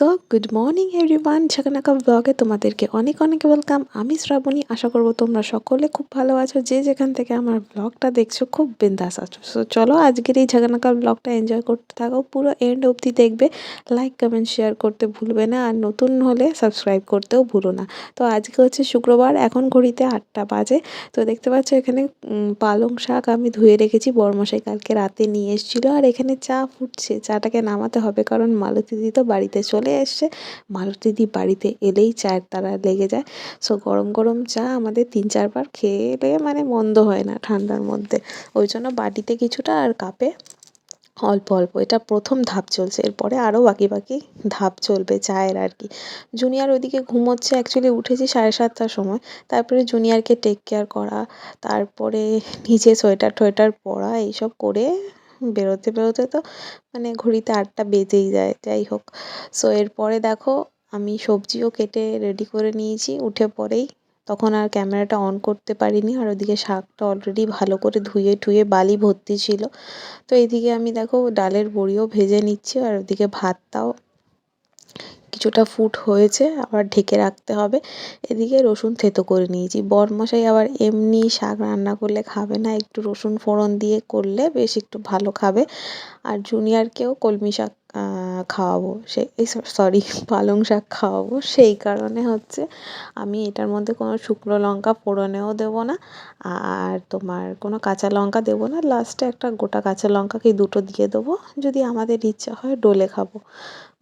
So good morning everyone, ঝাঁকানাকা ব্লগে তোমাদেরকে অনেক অনেক ওয়েলকাম। আমি শ্রাবণী, আশা করব তোমরা সকলে খুব ভালো আছো, যে যেখান থেকে আমার ব্লগটা দেখছ খুব বিন্দাস আছো। সো চলো আজকের এই ঝাঁকানাকা ব্লগটা এনজয় করতে থাকো, পুরো এন্ড অবধি দেখবে লাইক কমেন্ট শেয়ার করতে ভুলবে না, আর নতুন হলে সাবস্ক্রাইব করতেও ভুলো না। তো আজকে হচ্ছে শুক্রবার, এখন ঘড়িতে আটটা বাজে। তো দেখতে পাচ্ছ এখানে পালং শাক আমি ধুয়ে রেখেছি, বরমশাই কালকে রাতে নিয়ে এসেছিল, আর এখানে চা ফুটছে, চাটাকে নামাতে হবে কারণ মালতী দিদি তো বাড়িতে চলে এসছে মালতীদি বাড়িতে এলেই চায়ের তারা লেগে যায়। সো গরম গরম চা আমাদের তিন চারবার খেলে মানে মন্দ হয় না ঠান্ডার মধ্যে। ওই জন্য বাটিতে কিছুটা আর কাপে অল্প অল্প। এটা প্রথম ধাপ চলছে। এরপরে আরও বাকি বাকি ধাপ চলবে চায়ের আর কি। জুনিয়র ওইদিকে ঘুমোচ্ছে। অ্যাকচুয়ালি উঠেছি সাড়ে সাতটার সময়। তারপরে জুনিয়রকে টেক কেয়ার করা। তারপরে নিজে সোয়েটার টোয়েটার পরা, এইসব করে বেরোতে বেরোতে তো মানে ঘড়িতে আটটা বেজেই যায়, যাই হোক। সো এরপরে দেখো আমি সবজিও কেটে রেডি করে নিয়েছি, উঠে পরেই তখন আর ক্যামেরাটা অন করতে পারিনি আর ওদিকে শাকটা অলরেডি ভালো করে ধুয়ে টুয়ে বালি ভর্তি ছিল। তো এদিকে আমি দেখো ডালের বড়িও ভেজে নিচ্ছি আর ওদিকে ভাতটাও কিছুটা ফুট হয়েছে, আবার ঢেকে রাখতে হবে। এদিকে রসুন থেতো করে নিয়েছি। বরমশাই আবার এমনি শাক রান্না করলে খাবে না, একটু রসুন ফোড়ন দিয়ে করলে বেশ একটু ভালো খাবে। আর জুনিয়রকেও কলমি শাক খাওয়াবো। সে এই সরি পালং শাক খাওয়াবো। সেই কারণে হচ্ছে আমি এটার মধ্যে কোনো শুকনো লঙ্কা ফোড়নেও দেবো না, আর তোমার কোনো কাঁচা লঙ্কা দেবো না। লাস্টে একটা গোটা কাঁচা লঙ্কাকে দুটো দিয়ে দেবো। যদি আমাদের ইচ্ছা হয় ডলে খাব।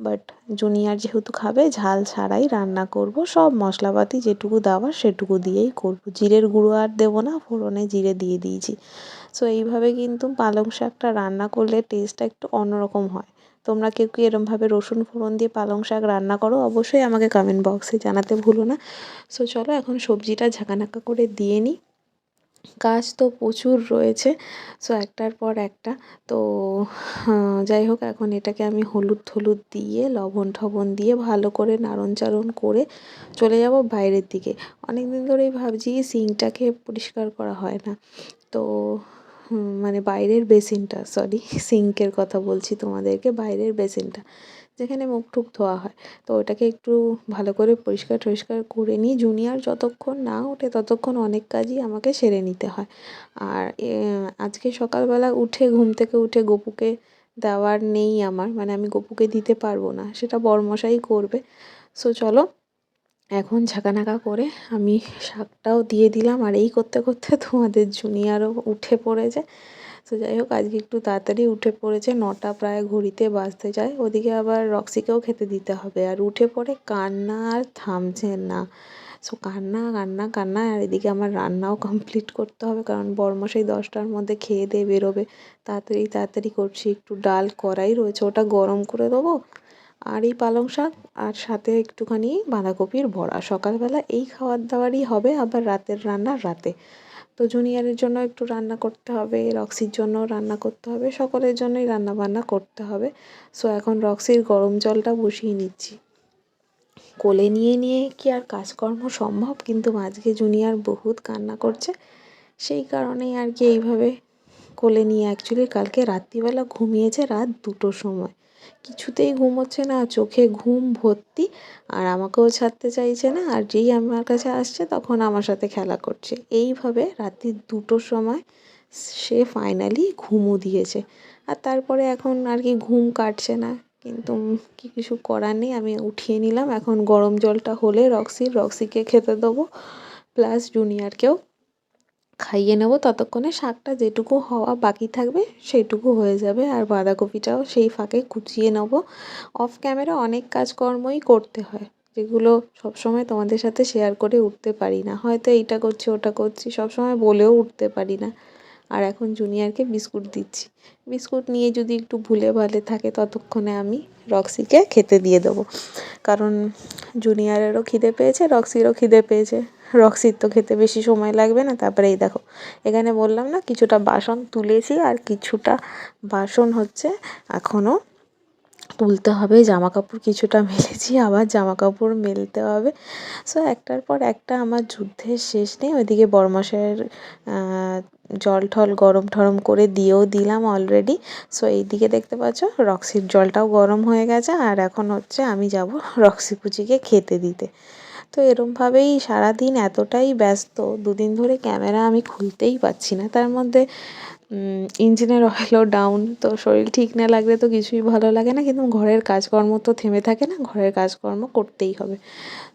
বাট জুনিয়র যেহেতু খাবে, ঝাল ছাড়াই রান্না করব। সব মশলাপাতি যেটুকু দেওয়ার সেটুকু দিয়েই করব। জিরের গুঁড়ো আর দেবো না, ফোড়নে জিরে দিয়ে দিয়েছি। সো এইভাবে কিন্তু পালং শাকটা রান্না করলে টেস্টটা একটু অন্যরকম হয়। তোমরা কেউ কি এরমভাবে রসুন, ফোড়ন দিয়ে পালং শাক রান্না করো? অবশ্যই আমাকে কমেন্ট বক্সে জানাতে ভুলো না। সো চলো এখন সবজিটা ঝাঁকানাকা করে দিয়ে নিই। কাজ তো প্রচুর রয়েছে সো একটার পর একটা। তো যাই হোক, এখন এটাকে আমি হলুদ হলুদ দিয়ে, লবণ ঠবণ দিয়ে ভালো করে নাড়ন চাড়ন করে চলে যাব বাইরের দিকে। অনেক দিন ধরেই ভাবছি সিঙ্কটাকে পরিষ্কার করা হয় না। তো মানে বাইরের বেসিনটা সরি সিঙ্কের কথা বলছি তোমাদেরকে, বাইরের বেসিনটা, যেখানে মুখ টুক ধোয়া হয়। তো ওটাকে একটু ভালো করে পরিষ্কার টরিষ্কার করে নিই। জুনিয়র যতক্ষণ না ওঠে, ততক্ষণ অনেক কাজই আমাকে সেরে নিতে হয়। আর আজকে সকালবেলা উঠে, ঘুম থেকে উঠে গপুকে দেওয়ার নেই আমার মানে আমি গপুকে দিতে পারব না, সেটা বরমশাই করবে। সো চলো এখন ঝাঁকানাকা করে আমি শাকটাও দিয়ে দিলাম। আর এই করতে করতে তোমাদের জুনিয়ারও উঠে পড়েছে। তো যাই হোক, আজকে একটু তাড়াতাড়ি উঠে পড়েছে। নটা প্রায় ঘড়িতে বাজতে যায়। ওদিকে আবার রক্সিকেও খেতে দিতে হবে। আর উঠে পড়ে কান্না আর থামছে না। সো কান্না কান্না কান্না। আর এদিকে আমার রান্নাও কমপ্লিট করতে হবে। কারণ বরমশাই দশটার মধ্যে খেয়ে দিয়ে বেরোবে। তাড়াতাড়ি তাড়াতাড়ি করছি। একটু ডাল করাই রয়েছে। ওটা গরম করে দেবো। আর এই পালং শাক আর সাথে একটুখানি বাঁধাকপির বড়া। সকালবেলা এই খাবার দাবারই হবে, আবার রাতের রান্না রাতে। তো জুনিয়রের জন্য একটু রান্না করতে হবে, রক্সির জন্য রান্না করতে হবে, সকলের জন্যই রান্না বান্না করতে হবে। সো এখন রক্সির গরম জলটা বসিয়ে নিচ্ছি। কোলে নিয়ে নিয়ে কি আর কাজকর্ম সম্ভব? কিন্তু আজকে জুনিয়র বহুত কান্না করছে। সেই কারণেই আর কি এইভাবে কোলে নিয়ে অ্যাকচুয়ালি কালকে রাত্রিবেলা ঘুমিয়েছে রাত দুটোর সময়। কিছুতেই ঘুম হচ্ছে না, চোখে ঘুম ভর্তি। আর আমাকেও ছাড়তে চাইছে না, আর যেই আমার কাছে আসছে তখন আমার সাথে খেলা করছে। এইভাবে রাত্রি দুটোর সময় সে ফাইনালি ঘুমও দিয়েছে। আর তারপরে এখন আর কি ঘুম কাটছে না। কিন্তু কি কিছু করার নেই, আমি উঠিয়ে নিলাম। এখন গরম জলটা হলে রক্সির রক্সিকে খেতে দেবো। প্লাস জুনিয়রকেও। খাইয়ে নেব ততক্ষণে শাকটা যেটুকু হওয়া বাকি থাকবে সেইটুকু হয়ে যাবে আর বাঁধাকপিটাও সেই ফাঁকে কুচিয়ে নেব। অফ ক্যামেরা অনেক কাজকর্মই করতে হয়, যেগুলো সবসময় তোমাদের সাথে শেয়ার করে উঠতে পারি না। হয়তো এইটা করছি, ওটা করছি, সবসময় বলেও উঠতে পারি না। আর এখন জুনিয়রকে বিস্কুট দিচ্ছি। বিস্কুট নিয়ে যদি একটু ভুলে ভালে থাকে ততক্ষণে আমি রক্সিকে খেতে দিয়ে দেবো। কারণ জুনিয়রেরও খিদে পেয়েছে, রক্সিরও খিদে পেয়েছে। রক্সির তো খেতে বেশি সময় লাগবে না, তারপরে এই দেখো, এখানে বললাম না কিছুটা বাসন তুলেছি আর কিছুটা বাসন হচ্ছে এখনও তুলতে হবে জামা কাপড় কিছুটা মেলেছি, আবার জামা কাপড় মেলতে হবে। সো একটার পর একটা আমার যুদ্ধের শেষ নেই, ওইদিকে বরমাসের জল ঠল গরম ঠরম করে দিয়েও দিলাম অলরেডি সো এইদিকে দেখতে পাচ্ছ, রক্সির জলটাও গরম হয়ে গেছে, আর এখন হচ্ছে আমি যাব রক্সি পুচিকে খেতে দিতে। তো এরমভাবেই সারাদিন এতটাই ব্যস্ত। দুদিন ধরে ক্যামেরা আমি খুলতেই পারছি না। তার মধ্যে ইঞ্জিনের অয়েলও ডাউন তো শরীর ঠিক না লাগলে তো কিছুই ভালো লাগে না। কিন্তু ঘরের কাজকর্ম তো থেমে থাকে না, ঘরের কাজকর্ম করতেই হবে।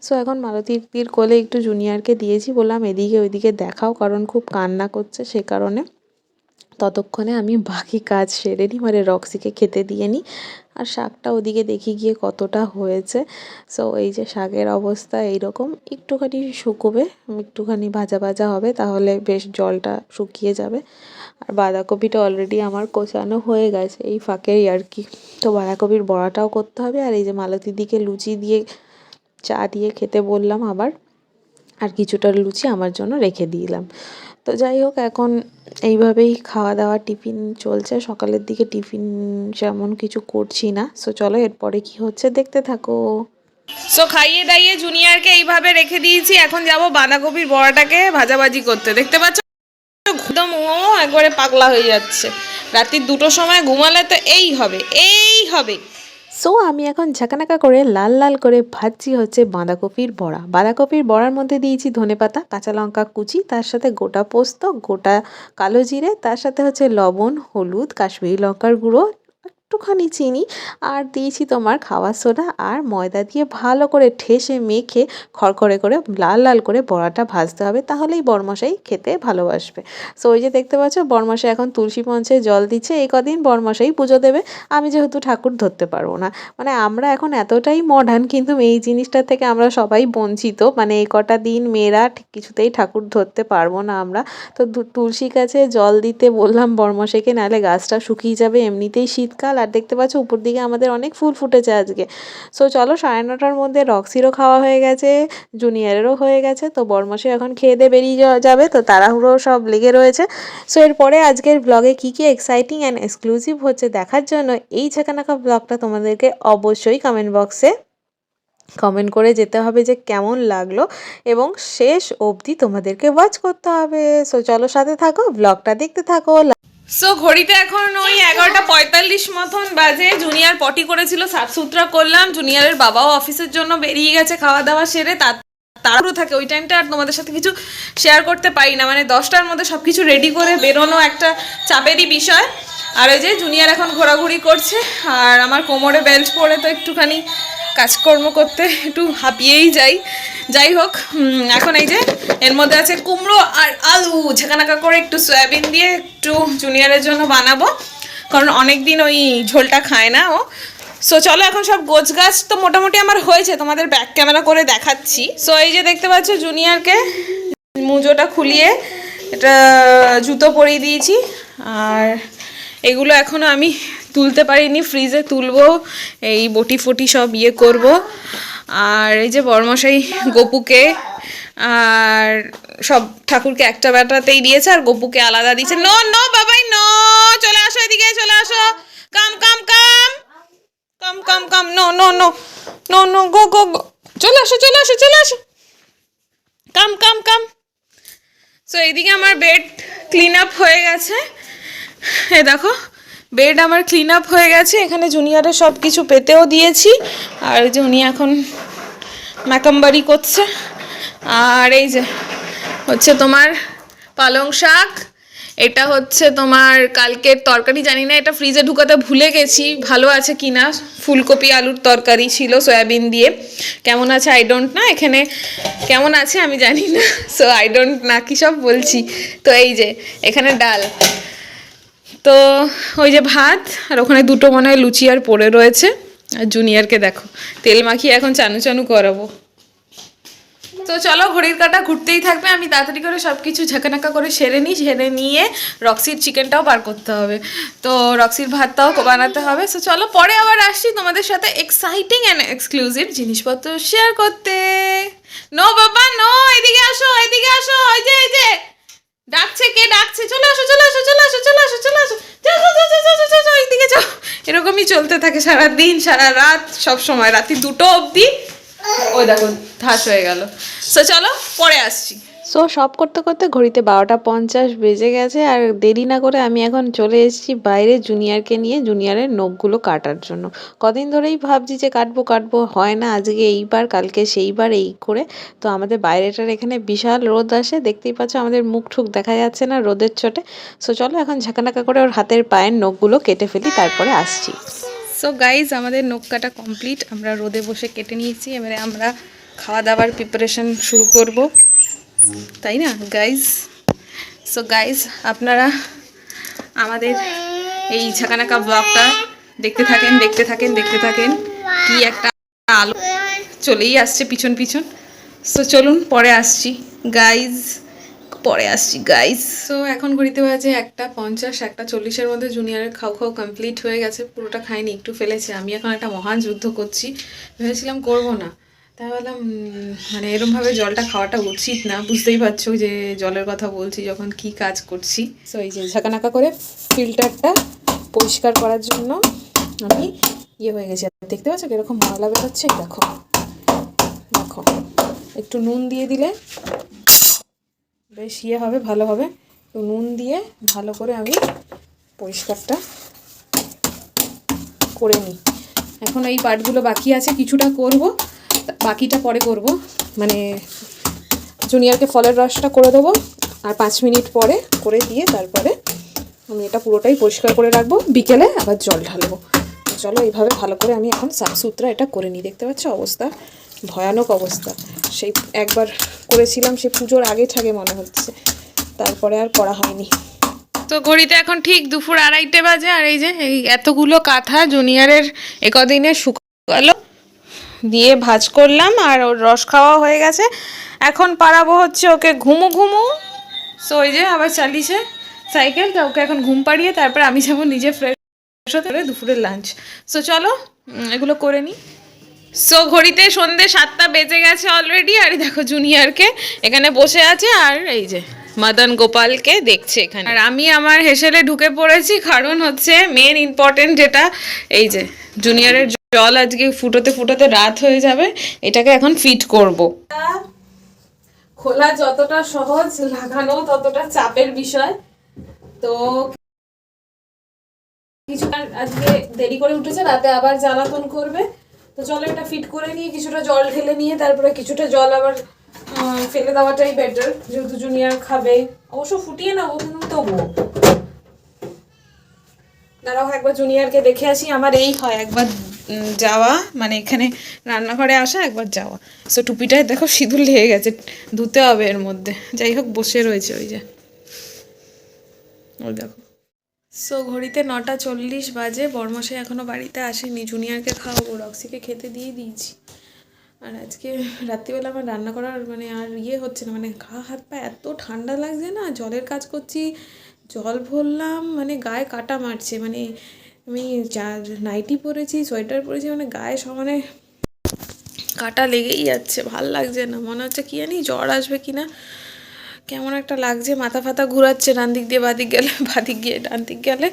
সো এখন মালতীর কোলে একটু জুনিয়রকে দিয়েছি, বললাম এদিকে ওইদিকে দেখাও, কারণ খুব কান্না করছে সে কারণে। ততক্ষণে আমি বাকি কাজ সেরে নিই মানে রক্সিকে খেতে দিয়ে নিই। আর শাকটা ওদিকে দেখি গিয়ে কতটা হয়েছে। সো এই যে শাকের অবস্থা এইরকম। একটুখানি শুকোবে, একটুখানি ভাজা ভাজা হবে, তাহলে বেশ জলটা শুকিয়ে যাবে। আর বাঁধাকপিটা অলরেডি আমার কোচানো হয়ে গেছে এই ফাঁকেই আর কি। তো বাঁধাকপির বড়াটাও করতে হবে, আর এই যে মালতীর দিকে লুচি দিয়ে, চা দিয়ে খেতে বললাম আবার। আর কিছুটা লুচি আমার জন্য রেখে দিলাম। তো যাই হোক, এখন এইভাবেই খাওয়া দাওয়া টিফিন চলছে। সকালের দিকে টিফিন যেমন কিছু করছি না। সো চলো এরপরে কি হচ্ছে দেখতে থাকো। সো খাইয়ে দাইয়ে জুনিয়রকে এইভাবে রেখে দিয়েছি। এখন যাব বাঁধাকপির বড়াটাকে ভাজাভাজি করতে। দেখতে পাচ্ছ? একদম, ও একবারে পাগলা হয়ে যাচ্ছে। রাত্রির দুটোর সময় ঘুমালে তো এই হবে এই হবে। সো আমি এখন ঝাঁকানাকা করে লাল লাল করে ভাজছি হচ্ছে বাঁধাকপির বড়া। বাঁধাকপির বড়ার মধ্যে দিয়েছি ধনে পাতা, কাঁচা লঙ্কা কুচি, তার সাথে গোটা পোস্ত, গোটা কালো জিরে, তার সাথে হচ্ছে লবণ, হলুদ, কাশ্মীরি লঙ্কার গুঁড়ো একটুখানি চিনি আর দিয়েছি তোমার খাওয়ার সোডা আর ময়দা দিয়ে ভালো করে ঠেসে মেখে খড়খড়ে করে লাল লাল করে বড়াটা ভাজতে হবে, তাহলেই বরমশাই খেতে ভালোবাসবে। সো ওই যে দেখতে পাচ্ছ, বরমশাই এখন তুলসী মঞ্চে জল দিচ্ছে, এই কদিন বরমশাই পুজো দেবে, আমি যেহেতু ঠাকুর ধরতে পারব না। মানে আমরা এখন এতটাই মডার্ন কিন্তু এই জিনিসটা থেকে আমরা সবাই বঞ্চিত মানে এই কটা দিন মেয়েরা ঠিক কিছুতেই ঠাকুর ধরতে পারব না আমরা। তো তুলসী গাছে জল দিতে বললাম বরমশাইকে, নাহলে গাছটা শুকিয়ে যাবে, এমনিতেই শীতকাল আর দেখতে পাচ্ছ উপর দিকে আমাদের অনেক ফুল ফুটেছে আজকে। সো চলো সাড়ে নটার মধ্যে রক্সিরও খাওয়া হয়ে গেছে, জুনিয়রেরও হয়ে গেছে, তো বরমশাই এখন খেয়ে দিয়ে বেরিয়ে যাবে, তো তাড়াহুড়ো সব লেগে রয়েছে। সো এরপরে আজকের ব্লগে কী কী এক্সাইটিং অ্যান্ড এক্সক্লুসিভ হচ্ছে দেখার জন্য, এই ঝাঁকানাকা ব্লগটা তোমাদেরকে অবশ্যই কমেন্ট বক্সে কমেন্ট করে যেতে হবে যে কেমন লাগল এবং শেষ অবধি তোমাদেরকে ওয়াচ করতে হবে। সো চলো সাথে থাকো ব্লগটা দেখতে থাকো সো ঘড়িতে এখন ওই এগারোটা পঁয়তাল্লিশ মতন বাজে। জুনিয়র পটি করেছিল সাফ সুতরা করলাম। জুনিয়রের বাবাও অফিসের জন্য বেরিয়ে গেছে খাওয়া দাওয়া সেরে। তার তাড়াহুড়ো থাকে ওই টাইমটা আর তোমাদের সাথে কিছু শেয়ার করতে পারি না। মানে দশটার মধ্যে সব কিছু রেডি করে বেরোনো একটা চাপেরই বিষয়। আর ওই যে, জুনিয়র এখন ঘোরাঘুরি করছে, আর আমার কোমরে বেল্ট পরে তো একটুখানি কাজকর্ম করতে একটু হাঁপিয়েই যাই। যাই হোক এখন এই যে এর মধ্যে আছে কুমড়ো আর আলু। ঝাঁকানাকা করে একটু সয়াবিন দিয়ে একটু জুনিয়রের জন্য বানাবো। কারণ অনেক দিন ওই ঝোলটা খায় না ও। সো চলো এখন সব গোছ গাছ তো মোটামুটি আমার হয়েছে, তোমাদের ব্যাক ক্যামেরা করে দেখাচ্ছি। সো এই যে দেখতে পাচ্ছ জুনিয়রকে মুজোটা খুলিয়ে এটা জুতো পরিয়ে দিয়েছি। আর এগুলো এখনও আমি তুলতে পারিনি ফ্রিজে তুলবো, এই বটি ফটি সব ইয়ে করব। আর এই যে বরমশাই গপুকে, আর সব ঠাকুরকে একটা ব্যাটাতেই দিয়েছে, আর গপুকে আলাদা দিয়েছে। নো নো, বাবাই, নো, চলে আসো এদিকে, চলে আসো। Come come come. Come come come, no no no no no, go go go. চলে আসো চলে আসো চলে আসো। কাম কাম কাম। সো এইদিকে আমার বেড ক্লিন আপ হয়ে গেছে। এ, দেখো। বেড আমার ক্লিন আপ হয়ে গেছে, এখানে জুনিয়রের সব কিছু পেতেও দিয়েছি, আর যে উনি এখন ম্যাকাম্বারি করছে, আর এই যে হচ্ছে তোমার পালং শাক, এটা হচ্ছে তোমার কালকের তরকারি, জানি না এটা ফ্রিজে ঢুকাতে ভুলে গেছি, ভালো আছে কি না ফুলকপি আলুর তরকারি ছিল সয়াবিন দিয়ে, কেমন আছে আই ডোন্ট না এখানে কেমন আছে আমি জানি না সো আই ডোন্ট না কি সব বলছি, তো এই যে এখানে ডাল তো ওই যে ভাত আর ওখানে দুটো মনে হয় লুচি আর পড়ে রয়েছে। আর জুনিয়রকে দেখো, তেল মাখিয়ে এখন চানু চানু করাবো। তো চলো ঘড়ির কাটা ঘুরতেই থাকবে, আমি তাড়াতাড়ি করে সব কিছু ঝাঁকানাকা করে সেরে নিই, সেরে নিয়ে রক্সির চিকেনটাও বার করতে হবে। তো রক্সির ভাতটাও বানাতে হবে। সো চলো পরে আবার আসছি তোমাদের সাথে এক্সাইটিং অ্যান্ড এক্সক্লুসিভ জিনিসপত্র শেয়ার করতে। নো বাবা, নো, এদিকে আসো এদিকে আসো এই যে এই যে। ডাকছে কে ডাকছে? চলে আসো চলে আসো চলে আসো চলে আসো চলে আসো। এইদিকে এরকমই চলতে থাকে সারা দিন সারা রাত, সব সময় রাত্রি দুটো অবধি। ওই দেখো ধাস হয়ে গেল। সো চলো, পরে আসছি। সো সব করতে করতে ঘড়িতে বারোটা পঞ্চাশ বেজে গেছে আর দেরি না করে আমি এখন চলে এসেছি বাইরে জুনিয়রকে নিয়ে জুনিয়রের নখগুলো কাটার জন্য। কদিন ধরেই ভাবছি যে কাটবো কাটবো, হয় না, আজকে এইবার, কালকে সেইবার এই করে। তো আমাদের বাইরেটার এখানে বিশাল রোদ আসে, দেখতেই পাচ্ছ আমাদের মুখ ঠুক দেখা যাচ্ছে না রোদের চোটে। সো চলো এখন ঝাঁকানাকা করে ওর হাতের পায়ের নখগুলো কেটে ফেলি, তারপরে আসছি। সো গাইজ আমাদের নখ কাটা কমপ্লিট আমরা রোদে বসে কেটে নিয়েছি, এবারে আমরা খাওয়া দাওয়ার প্রিপারেশন শুরু করব। তাই না গাইজ সো গাইজ আপনারা আমাদের এই ঝাঁকানাকা ব্লগটা দেখতে থাকেন দেখতে থাকেন দেখতে থাকেন কি একটা আলো চলেই আসছে পিছন পিছন। সো চলুন, পরে আসছি গাইজ পরে আসছি গাইজ সো এখন ঘড়িতে বাজে একটা পঞ্চাশ, একটা চল্লিশের মধ্যে জুনিয়রের খাও খাও কমপ্লিট হয়ে গেছে, পুরোটা খাইনি, একটু ফেলেছে। আমি এখন একটা মহান যুদ্ধ করছি। ভেবেছিলাম করব না। উম, মানে এরমভাবে জলটা খাওয়াটা উচিত না। বুঝতেই পারছ যে জলের কথা বলছি যখন কি কাজ করছি। সো এই যে ঝাঁকানাকা করে ফিল্টারটা পরিষ্কার করার জন্য আমি ইয়ে হয়ে গেছি। দেখতে পাচ্ছ কীরকম ময়লা বেরোচ্ছে? দেখো। দেখো। একটু নুন দিয়ে দিলে বেশ ইয়ে হবে ভালো হবে। তো নুন দিয়ে ভালো করে আমি পরিষ্কারটা করে নিই। এখন এই পার্টগুলো বাকি আছে কিছুটা করব। বাকিটা পরে করব। মানে জুনিয়রকে ফলের রসটা করে দেবো, আর পাঁচ মিনিট পরে করে দিয়ে তারপরে আমি এটা পুরোটাই পরিষ্কার করে রাখব। বিকেলে আবার জল ঢালবো। চলো, এইভাবে ভালো করে আমি এখন সাফসুতরা এটা করে নিই। দেখতে পাচ্ছ অবস্থা? ভয়ানক অবস্থা। সেই একবার করেছিলাম সে পুজোর আগে ঠাগে মনে হচ্ছে। তারপরে আর করা হয়নি। তো ঘড়িতে এখন ঠিক দুপুর আড়াইটে বাজে, আর এই যে এই এতগুলো কাঁথা জুনিয়রের একদিনে শুকালো। দিয়ে ভাজ করলাম আর ওর রস খাওয়া হয়ে গেছে। এখন পারাবো হচ্ছে ওকে ঘুমু ঘুমু। সো ওই যে আবার চালিয়েছে সাইকেল তা ওকে এখন ঘুম পাড়িয়ে তারপর আমি যাব নিজে ফ্রেশ করে দুপুরের লাঞ্চ সো চলো এগুলো করে নিই সো ঘড়িতে সন্ধে সাতটা বেজে গেছে অলরেডি আর দেখো জুনিয়রকে এখানে বসে আছে আর এই যে মদন গোপালকে দেখছে এখানে। আর আমি আমার হেসেলে ঢুকে পড়েছি, কারণ হচ্ছে মেন ইম্পর্টেন্ট যেটা, এই যে জুনিয়রের জল আজকে ফুটোতে ফুটোতে রাত হয়ে যাবে, এটাকে এখন ফিট করব। খোলা যতটা সহজ, লাগানো ততটা চাপের বিষয়। তো কিছুটা আজকে দেরি করে উঠেছে, রাতে আবার জ্বালাতন করবে। তো চলো এটা ফিট করে নিয়ে কিছুটা জল ঢেলে নিয়ে, তারপরে কিছুটা জল আবার ফেলে দেওয়াটাই বেটার যেহেতু জুনিয়র খাবে, অবশ্য ফুটিয়ে না ও কিন্তু তবুও। দাঁড়াও, একবার জুনিয়রকে দেখে আসি, আমার এই হয়, একবার যাওয়া মানে এখানে রান্নাঘরে আসা, একবার যাওয়া। সো টুপিটায় দেখো সিঁদুর লেগে গেছে, ধুতে হবে এর মধ্যে। যাই হোক, বসে রয়েছে ওই যে। ওই দেখো। সো ঘড়িতে নটা চল্লিশ বাজে বর্মশাই এখনও বাড়িতে আসেনি। জুনিয়রকে খাওয়াবো, রক্সিকে খেতে দিয়ে দিয়েছি। আর আজকে রাত্রিবেলা আমার রান্না করার মানে আর ইয়ে হচ্ছে না মানে গা, হাত, পা এত ঠান্ডা লাগছে না? জলের কাজ করছি, জল ভরলাম মানে গায়ে কাটা মারছে মানে আমি যা নাইটি পরেছি সোয়েটার পরেছি মানে গায়ে সমানে কাটা লেগেই যাচ্ছে, ভালো লাগছে না। মনে হচ্ছে কি জানি জ্বর আসবে কি না কেমন একটা লাগছে, মাথা ফাতা ঘুরাচ্ছে, ডান দিক দিয়ে বাদিক গেলে, বাদিক গিয়ে ডান দিক গেলে,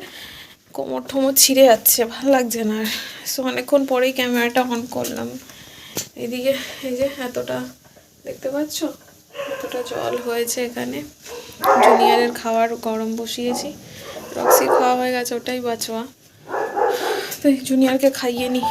কোমর ঠোমর ছিঁড়ে যাচ্ছে, ভালো লাগছে না। আর সো অনেকক্ষণ পরেই ক্যামেরাটা অন করলাম। এদিকে, এই যে এতটা, দেখতে পাচ্ছ? এতটা জল হয়েছে এখানে। জুনিয়রের খাওয়ার গরম বসিয়েছি। রক্সির খাওয়া হয়ে গেছে, ওটাই বাঁচোয়া। তো জুনিয়রকে খাইয়ে নিই